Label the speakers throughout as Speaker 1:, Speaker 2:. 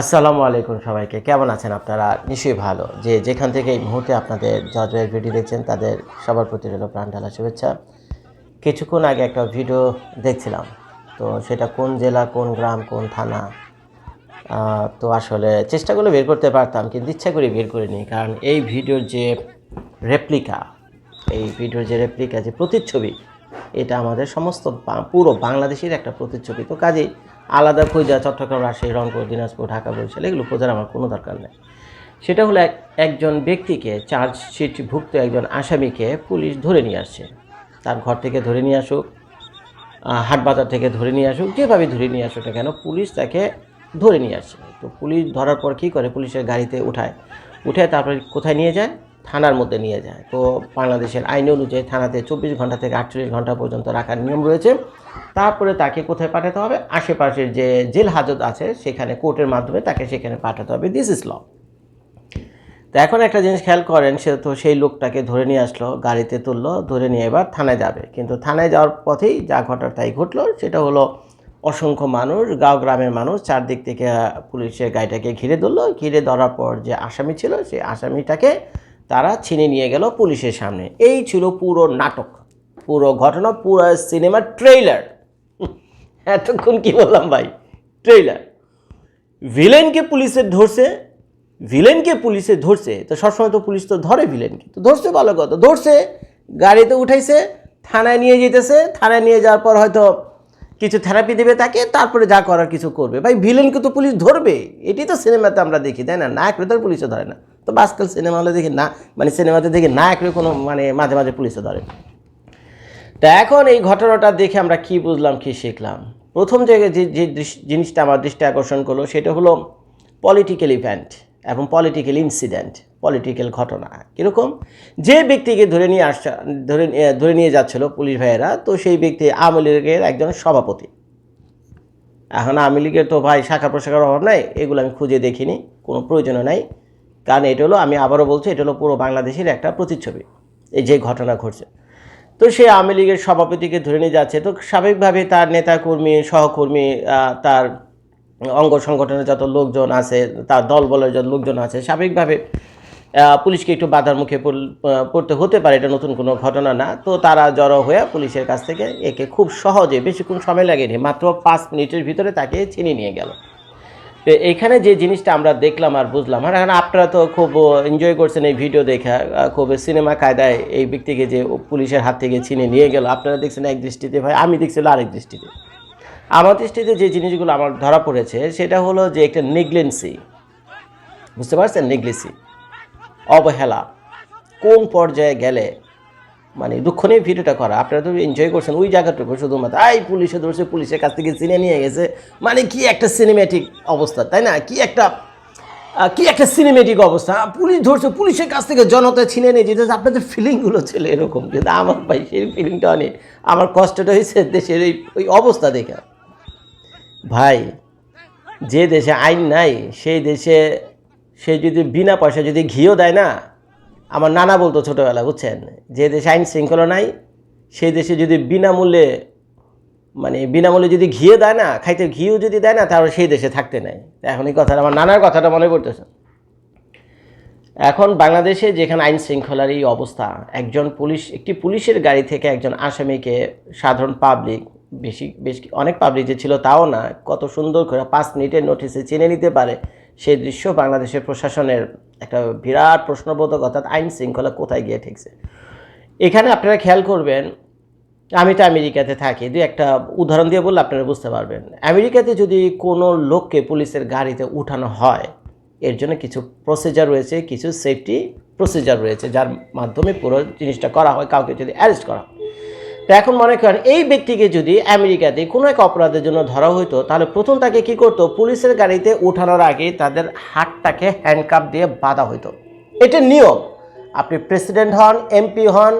Speaker 1: আসসালামু আলাইকুম সবাইকে। কেমন আছেন আপনারা? নিশ্চয়ই ভালো। যে যেখান থেকে এই মুহূর্তে আপনাদের জজের ভিডিও দেখছেন, তাদের সবার প্রতি রইল প্রাণ ঢালা শুভেচ্ছা। কিছুক্ষণ আগে একটা ভিডিও দেখছিলাম। তো সেটা কোন জেলা, কোন গ্রাম, কোন থানা? তো আসলে চেষ্টা করলে বের করতে পারতাম, কিন্তু ইচ্ছা করে বের করিনি। কারণ এই ভিডিওর যে রেপ্লিকা এই ভিডিওর যে রেপ্লিকা যে প্রতিচ্ছবি, এটা আমাদের সমস্ত পুরো বাংলাদেশের একটা প্রতিচ্ছবি। তো কাজেই আলাদা খুঁজা চট্টগ্রাম, রাজশাহী, রংপুর, দিনাজপুর, ঢাকা, বরিশাল, এগুলো খোঁজার আমার কোনো দরকার নেই। সেটা হলো এক- একজন ব্যক্তিকে চার্জশিটভুক্ত একজন আসামিকে পুলিশ ধরে নিয়ে আসছে। তার ঘর থেকে ধরে নিয়ে আসুক হাটবাজার থেকে ধরে নিয়ে আসুক, যেভাবে ধরে নিয়ে আসুক কেন, পুলিশ তাকে ধরে নিয়ে আসছে। তো পুলিশ ধরার পর কী করে? পুলিশের গাড়িতে উঠায়। উঠে তারপরে কোথায় নিয়ে যায়? থানার মধ্যে নিয়ে যায়। তো বাংলাদেশের আইন অনুযায়ী থানাতে চব্বিশ ঘণ্টা থেকে আটচল্লিশ ঘণ্টা পর্যন্ত রাখার নিয়ম রয়েছে। তারপরে তাকে কোথায় পাঠাতে হবে? আশেপাশের যে জেল হাজত আছে, সেখানে কোর্টের মাধ্যমে তাকে সেখানে পাঠাতে হবে। দিস ইজ ল তো এখন একটা জিনিস খেয়াল করেন, সে তো সেই লোকটাকে ধরে নিয়ে আসলো, গাড়িতে তুললো, ধরে নিয়ে এবার থানায় যাবে। কিন্তু থানায় যাওয়ার পথেই যা ঘটার তাই ঘটলো। সেটা হলো অসংখ্য মানুষ, গাঁও গ্রামের মানুষ চারদিক থেকে পুলিশের গাড়িটাকে ঘিরে ধরলো। ঘিরে ধরার পর যে আসামি ছিল, সেই আসামিটাকে তারা ছিনে নিয়ে গেল পুলিশের সামনে। এই ছিল পুরো নাটক। পুরো ঘটনা, পুরো সিনেমার ট্রেইলার। এতক্ষণ কি বললাম ভাই? ট্রেইলার। ভিলেনকে পুলিশে ধরছে, ভিলেনকে পুলিশে ধরছে। তো সবসময় তো পুলিশ তো ধরে ভিলেনকে। তো ধরছে ভালো কথা, ধরছে, গাড়িতে উঠাইছে, থানায় নিয়ে যেতেছে। থানায় নিয়ে যাওয়ার পর হয়তো কিছু থেরাপি দেবে তাকে, তারপরে যা করার কিছু করবে। ভাই, ভিলেনকে তো পুলিশ ধরবে। এটি তো সিনেমাতে আমরা দেখি, তাই না? নায়ক তো পুলিশে ধরে না। তো আজকাল সিনেমা হলে দেখি না মানে সিনেমাতে দেখি নায়ক কোনো মানে মাঝে মাঝে পুলিশে ধরে। তা এখন এই ঘটনাটা দেখে আমরা কি বুঝলাম, কি শিখলাম? প্রথম যে যে জিনিসটা আমার দৃষ্টি আকর্ষণ করল সেটা হলো পলিটিক্যাল ইভেন্ট এবং পলিটিক্যাল ইনসিডেন্ট পলিটিক্যাল ঘটনা। কীরকম? যে ব্যক্তিকে ধরে নিয়ে আসা, ধরে ধরে নিয়ে যাচ্ছিল পুলিশ ভাইয়েরা, তো সেই ব্যক্তি আওয়ামী লীগের একজন সভাপতি। এখন আওয়ামী লীগের তো ভাই শাখা প্রশাখার অভাব নাই, এগুলো আমি খুঁজে দেখিনি, কোনো প্রয়োজনও নাই। কারণ এটা হলো, আমি আবারও বলছি, এটা হলো পুরো বাংলাদেশের একটা প্রতিচ্ছবি, এই যে ঘটনা ঘটছে। তো সে আওয়ামী লীগের সভাপতিকে ধরে নিয়ে যাচ্ছে, তো স্বাভাবিকভাবে তার নেতাকর্মী, সহকর্মী তার অঙ্গ সংগঠনের যত লোকজন আছে, তার দল বলের যত লোকজন আছে, স্বাভাবিকভাবে পুলিশকে একটু বাধার মুখে পড়তে হতে পারে, এটা নতুন কোনো ঘটনা না। তো তারা জড়ো হয়ে পুলিশের কাছ থেকে একে খুব সহজে, বেশিক্ষণ সময় লাগেনি, মাত্র পাঁচ মিনিটের ভিতরে তাকে ছিনিয়ে নিয়ে গেল। এখানে যে জিনিসটা আমরা দেখলাম আর বুঝলাম আর এখন আপনারা তো খুব এনজয় করছেন এই ভিডিও দেখা খুব সিনেমা কায়দায় এই ব্যক্তিকে যে পুলিশের হাত থেকে ছিনে নিয়ে গেল। আপনারা দেখছেন এক দৃষ্টিতে, ভাই, আমি দেখছিলাম আরেক দৃষ্টিতে। আমার দৃষ্টিতে যে জিনিসগুলো আমার ধরা পড়েছে, সেটা হলো যে একটা নেগলেন্সি। বুঝতে পারছেন? নেগলেন্সি। অবহেলা। কোন পর্যায়ে গেলে মানে দুঃখ নিয়ে ভিডিওটা করা। আপনারা তো এনজয় করছেন ওই জায়গাটুকু শুধুমাত্র এই পুলিশে ধরছে, পুলিশের কাছ থেকে চিনে নিয়ে গেছে। মানে কি একটা সিনেমেটিক অবস্থা, তাই না? কি একটা কি একটা সিনেমেটিক অবস্থা? পুলিশ ধরছে, পুলিশের কাছ থেকে জনতা ছিনে নিয়ে যেতে আপনাদের ফিলিংগুলো ছিল এরকম, কিন্তু আমার ভাই, সেই ফিলিংটা অনেক। আমার কষ্টটা হয়েছে দেশের এই, ওই অবস্থা দেখে। ভাই, যে দেশে আইন নাই, সেই দেশে সে যদি বিনা পয়সা যদি ঘিও দেয় না আমার নানা বলতো ছোটোবেলা, বুঝছেন? যে দেশে আইন শৃঙ্খলা নাই, সেই দেশে যদি বিনামূল্যে মানে বিনামূল্যে যদি ঘিয়ে দেয় না, খাইতে ঘিও যদি দেয় না, তাহলে সেই দেশে থাকতে নাই। এখন এই কথাটা আমার নানার কথাটা মনে পড়তেছে। এখন বাংলাদেশে যেখানে আইন শৃঙ্খলার এই অবস্থা, একজন পুলিশ, একটি পুলিশের গাড়ি থেকে একজন আসামিকে সাধারণ পাবলিক বেশি, বেশ অনেক পাবলিক যে ছিল তাও না, কত সুন্দর করে পাঁচ মিনিটের নোটিসে চিনে নিতে পারে। সেই দৃশ্য বাংলাদেশের প্রশাসনের একটা বিরাট প্রশ্নবোধক অর্থাৎ আইন শৃঙ্খলা কোথায় গিয়ে ঠেকছে। এখানে আপনারা খেয়াল করবেন, আমি তো আমেরিকাতে থাকি, দুই একটা উদাহরণ দিয়ে বললে আপনারা বুঝতে পারবেন। আমেরিকাতে যদি কোনো লোককে পুলিশের গাড়িতে উঠানো হয়, এর জন্য কিছু প্রসিজার রয়েছে, কিছু সেফটি প্রসিজার রয়েছে, যার মাধ্যমে পুরো জিনিসটা করা হয়, কাউকে যদি অ্যারেস্ট করা হয়। তো এখন মনে করেন এই ব্যক্তিকে যদি আমেরিকাতে কোনো এক অপরাধের জন্য ধরা হতো তাহলে প্রথম তাকে কি করতো? পুলিশের গাড়িতে ওঠানোর আগে তাদের হাতটাকে হ্যান্ডকাপ দিয়ে বাঁধা হইতো। এটা নিয়ম। আপনি প্রেসিডেন্ট হন এমপি হন,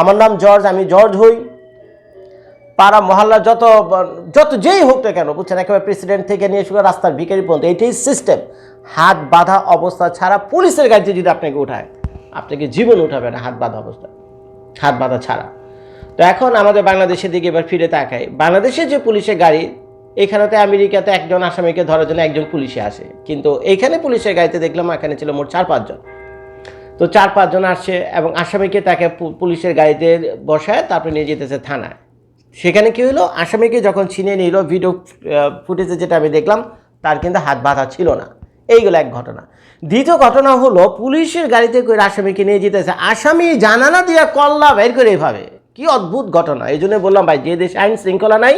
Speaker 1: আমার নাম জর্জ আমি জর্জ হই। পাড়া, মহল্লা, যত যত যেই হোক না কেন, বুঝছেন? একেবারে প্রেসিডেন্ট থেকে নিয়ে করে রাস্তার ভিখারি পর্যন্ত, এটাই সিস্টেম হাত বাঁধা অবস্থা ছাড়া পুলিশের গাড়িতে যদি আপনাকে উঠায়, আপনাকে জীবন উঠাবে না হাত বাঁধা অবস্থা। হাত বাঁধা ছাড়া। তো এখন আমাদের বাংলাদেশের দিকে এবার ফিরে তাকাই। বাংলাদেশের যে পুলিশের গাড়ি এখানে তো আমেরিকাতে একজন আসামিকে ধরার জন্য একজন পুলিশে আসে। কিন্তু এইখানে পুলিশের গাড়িতে দেখলাম এখানে ছিল মোট চার, পাঁচজন। তো চার, পাঁচজন আসছে এবং আসামিকে তাকে পুলিশের গাড়িতে বসায়, তারপরে নিয়ে যেতেছে থানায়। সেখানে কি হলো? আসামিকে যখন ছিনিয়ে নিল ভিডিও ফুটেজে যেটা আমি দেখলাম, তার কিন্তু হাত বাঁধা ছিল না। এইগুলো এক ঘটনা। দ্বিতীয় ঘটনা হলো, পুলিশের গাড়িতে করে আসামিকে নিয়ে যেতেছে। আসামি জানালা দিয়ে কল্লা বের করে এভাবে। কি অদ্ভুত ঘটনা? এই জন্য বললাম ভাই, যে দেশে আইন শৃঙ্খলা নাই,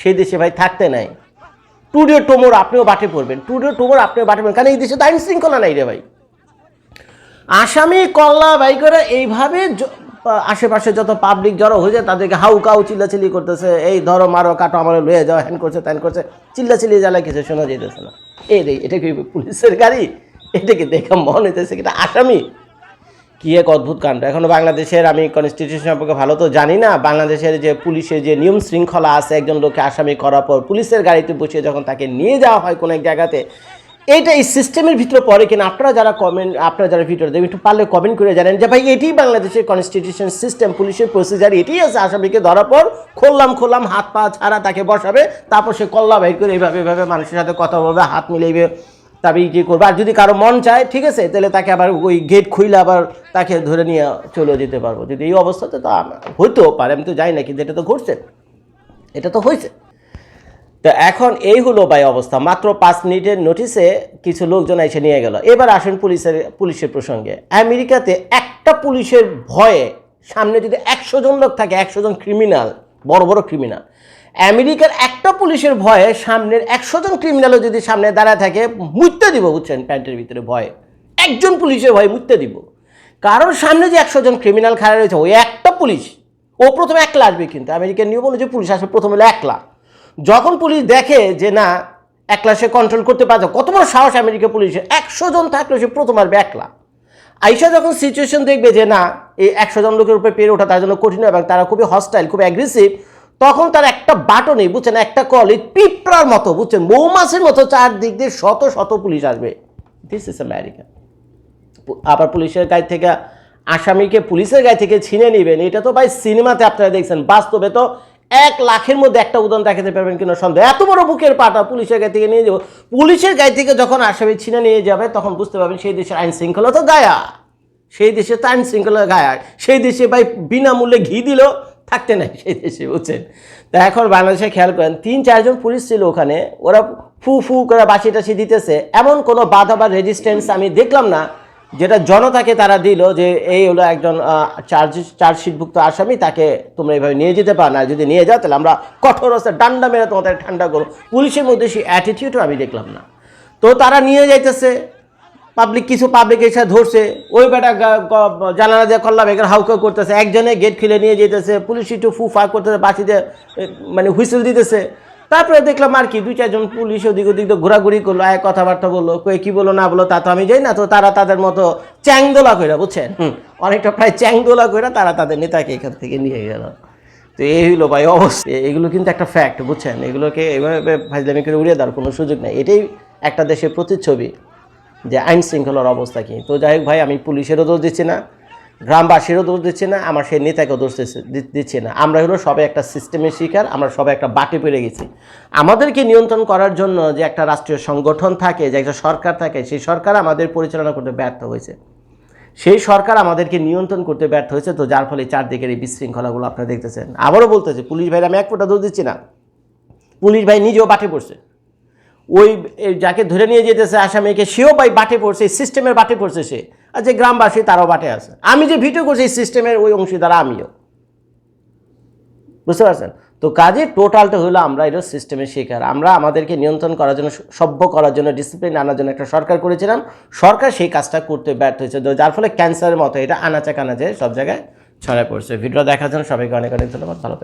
Speaker 1: সেই দেশে ভাই থাকতে নাই। টুডে টোমর আপনিও বাটে পড়বেন। টুডে টোমর আপনিও বাটে পড়বেন। কারণ এই দেশে তো আইন শৃঙ্খলা নাই রে ভাই। আসামি কল্লা বাই করে এইভাবে আশেপাশে যত পাবলিক জড়ো হয়ে যায়, তাদেরকে হাউ কাউ চিল্লাচিল্লি করতেছে। এই ধরো মারো, কাটো আমার লয়ে যাও, হ্যান করছে, ত্যান করছে। চিল্লাচিল্লি জ্বালা কিছু শোনা যেতেছে না। এই রে, এটা কি পুলিশের গাড়ি? এটাকে দেখে মনে হইতেছে কি এটা আসামি? কি এক অদ্ভুত কাণ্ড। এখনও বাংলাদেশের আমি কনস্টিটিউশন সম্পর্কে ভালো তো জানি না। বাংলাদেশের যে পুলিশের যে নিয়ম শৃঙ্খলা আছে, একজন লোককে আসামি করার পর পুলিশের গাড়িতে বসিয়ে যখন তাকে নিয়ে যাওয়া হয় কোনো এক জায়গাতে, এইটা এই সিস্টেমের ভিতরে পড়ে কিনা? আপনারা যারা কমেন্ট আপনারা যারা ভিডিও দেবেন একটু পারলে কমেন্ট করে জানেন যে, ভাই, এটি বাংলাদেশের কনস্টিটিউশন সিস্টেম পুলিশের প্রসিজার এটি আছে। আসামিকে ধরার পর খুললাম খুললাম হাত পা ছাড়া তাকে বসাবে। তারপর সে কল্লা বাইর করে এইভাবে এভাবে মানুষের সাথে কথা বলবে, হাত মিলাইবে। তবে কি করবে? আর যদি কারও মন চায়, ঠিক আছে, তাহলে তাকে আবার ওই গেট খুইলে আবার তাকে ধরে নিয়ে চলে যেতে পারব। যদি এই অবস্থাতে তো হইতেও পারে, আমি তো জানি না, কিন্তু এটা তো ঘটছে। এটা তো হয়েছে তো এখন এই হলো ভাই অবস্থা। মাত্র পাঁচ মিনিটের নোটিসে কিছু লোকজন এসে নিয়ে গেল। এবার আসেন পুলিশের পুলিশের প্রসঙ্গে। আমেরিকাতে একটা পুলিশের ভয়ে সামনে যদি একশো জন লোক থাকে, একশো জন ক্রিমিনাল বড় বড় ক্রিমিনাল আমেরিকার একটা পুলিশের ভয়ে সামনের একশো জন ক্রিমিনালও যদি সামনে দাঁড়ায় থাকে মুইতে দিব বুঝছেন প্যান্টের ভিতরে ভয়ে। একজন পুলিশের ভয়ে মুইতে দিব। কারণ সামনে যে একশো জন ক্রিমিনাল খাড়া রয়েছে, ওই একটা পুলিশ, ও প্রথমে একলা আসবে কিন্তু। আমেরিকার নিয়ম অনুযায়ী পুলিশ আসবে প্রথমে হলো একলা। যখন পুলিশ দেখে যে না, একলা সে কন্ট্রোল করতে পারছে, কত বড় সাহস আমেরিকা পুলিশের একশো জন থাকলে সে প্রথম আসবে একলা। আইসা যখন সিচুয়েশন দেখবে যে না, এই একশো জন লোকের উপরে পেরে ওঠা তার জন্য কঠিন এবং তারা খুবই হস্টাইল খুব অ্যাগ্রেসিভ তখন তার একটা বাটনে বুঝছেন, একটা কল পিঁপড়ার মতো, বুঝছেন, মৌমাছির মতো চারদিক দিয়ে শত শত পুলিশ আসবে। দিস ইস আমেরিকা আবার পুলিশের গাড়ি থেকে, আসামিকে পুলিশের গাড়ি থেকে ছিনে নেবেন। এটা তো ভাই সিনেমাতে আপনারা দেখছেন। বাস্তবে তো এক লাখের মধ্যে একটা উদাহরণ দেখাতে পারবেন কিনা সন্দেহ। এত বড় বুকের পাটা পুলিশের গাড়ি থেকে নিয়ে যাব। পুলিশের গাড়ি থেকে যখন আসামি ছিনে নিয়ে যাবে, তখন বুঝতে পারবেন সেই দেশের আইন শৃঙ্খলা তো গায়া সেই দেশে তো আইন শৃঙ্খলা গায়া সেই দেশে ভাই বিনামূল্যে ঘি দিল। থাকতে নাই সেই দেশে, বুঝছেন? তা এখন বাংলাদেশে খেয়াল করেন, তিন, চারজন পুলিশ ছিল ওখানে, ওরা ফু ফু করে বাসি টাসি দিতেছে। এমন কোনো বাধা বা রেজিস্ট্যান্স আমি দেখলাম না, যেটা জনতাকে তারা দিল যে এই হলো একজন চার্জ চার্জশিটভুক্ত আসামি, তাকে তোমরা এইভাবে নিয়ে যেতে পারো না। যদি নিয়ে যাও, তাহলে আমরা কঠোর অবস্থা ডান্ডা মেরে তোমাদের ঠান্ডা করো পুলিশের মধ্যে সেই অ্যাটিটিউডও আমি দেখলাম না। তো তারা নিয়ে যাইতেছে পাবলিক কিছু পাবলিক এসে ধরছে ওই বেটা জানালা দিয়ে কল্লা বেগের হাউকা করতেছে একজনে গেট খুলে নিয়ে যেতেছে পুলিশ একটু ফু ফা করতেছে এ, মানে হুইসেল দিতেছে। তারপরে দেখলাম আর কি দুই চারজন পুলিশ ওদিক ওদিক দিয়ে ঘোরাঘুরি করল এক কথাবার্তা বলল কয়ে কি বলো না বলো তা তো আমি যাই না তো তারা তাদের মতো চ্যাংদোলা কইরা বুঝছেন? অনেকটা প্রায় চ্যাংদোলা কইরা তারা তাদের নেতাকে এখান থেকে নিয়ে গেল। তো এই হইল ভাই অবশ্যই এগুলো কিন্তু একটা ফ্যাক্ট বুঝছেন? এগুলোকে এভাবে ফাইজলামি করে উড়িয়ে দেওয়ার কোনো সুযোগ নেই। এটাই একটা দেশের প্রতিচ্ছবি। যে আইন শৃঙ্খলার অবস্থা কী? তো যাই হোক ভাই, আমি পুলিশেরও দোষ দিচ্ছি না, গ্রামবাসীরও দোষ দিচ্ছি না, আমার সেই নেতাকেও দোষ দিচ্ছি- না। আমরা হলো সবাই একটা সিস্টেমের শিকার, আমরা সবাই একটা বাটে পেরে গেছি। আমাদেরকে নিয়ন্ত্রণ করার জন্য যে একটা রাষ্ট্রীয় সংগঠন থাকে, যে একটা সরকার থাকে, সেই সরকার আমাদের পরিচালনা করতে ব্যর্থ হয়েছে। সেই সরকার আমাদেরকে নিয়ন্ত্রণ করতে ব্যর্থ হয়েছে, তো যার ফলে চারদিকের এই বিশৃঙ্খলাগুলো আপনারা দেখতেছেন। আবারও বলতেছে, পুলিশ ভাইরা আমি এক ফোঁটা দোষ দিচ্ছি না। পুলিশ ভাই নিজেও বাটে পড়ছে। ওই যাকে ধরে নিয়ে যেতেছে আসামিকে সেও ভাই বাটে পড়ছে সিস্টেমের বাটে পড়ছে সে। আর যে গ্রামবাসী তারাও বাটে আছে। আমি যে ভিডিও করছি, এই সিস্টেমের ওই অংশীদার আমিও। বুঝতে পারছেন? তো কাজে টোটালটা হলো আমরা এটা সিস্টেমের শিকার আমরা আমাদেরকে নিয়ন্ত্রণ করার জন্য, সভ্য করার জন্য ডিসিপ্লিন আনার জন্য একটা সরকার করেছিলাম। সরকার সেই কাজটা করতে ব্যর্থ হয়েছে। যার ফলে ক্যান্সারের মতো এটা আনাচে কানাচে সব জায়গায় ছড়ায় পড়ছে। ভিডিও দেখার জন্য সবাইকে অনেক অনেক ধন্যবাদ। ভালো।